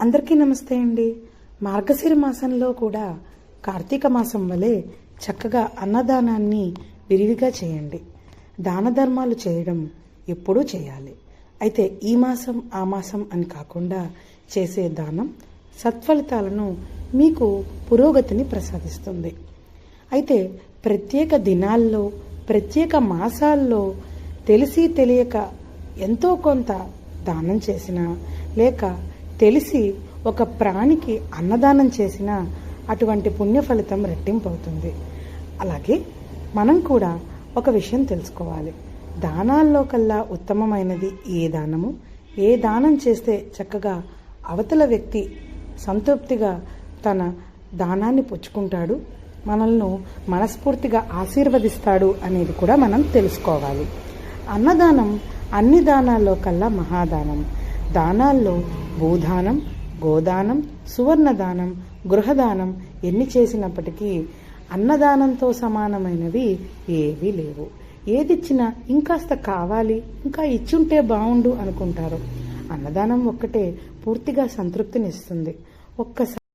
అందరికీ నమస్తే అండి. మార్గశిర మాసంలో కూడా కార్తీక మాసం వలె చక్కగా అన్నదానాన్ని విరివిగా చేయండి. దాన ధర్మాలు చేయడం ఎప్పుడూ చేయాలి. అయితే ఈ మాసం ఆ మాసం అని కాకుండా చేసే దానం సత్ఫలితాలను మీకు పురోగతిని ప్రసాదిస్తుంది. అయితే ప్రత్యేక దినాల్లో ప్రత్యేక మాసాల్లో తెలిసి తెలియక ఎంతో కొంత దానం చేసినా లేక తెలిసి ఒక ప్రాణికి అన్నదానం చేసిన అటువంటి పుణ్య ఫలితం రెట్టింపు అవుతుంది అలాగే మనం కూడా ఒక విషయం తెలుసుకోవాలి. దానాల్లో కల్లా ఉత్తమమైనది ఏ దానము? ఏ దానం చేస్తే చక్కగా అవతల వ్యక్తి సంతృప్తిగా తన దానాన్ని పుచ్చుకుంటాడు? మనల్ని మనస్ఫూర్తిగా ఆశీర్వదిస్తాడు అనేది కూడా మనం తెలుసుకోవాలి. అన్నదానం అన్ని దానాల్లో కల్లా మహాదానం. దానాల్లో భూదానం గోదానం సువర్ణదానం గృహదానం ఎన్ని చేసినప్పటికీ అన్నదానంతో సమానమైనవి ఏవీ లేవు. ఏదిచ్చినా ఇంకాస్త కావాలి ఇంకా ఇచ్చుంటే బాగుండు అనుకుంటారు. అన్నదానం ఒక్కటే పూర్తిగా సంతృప్తినిస్తుంది. ఒక్కసారి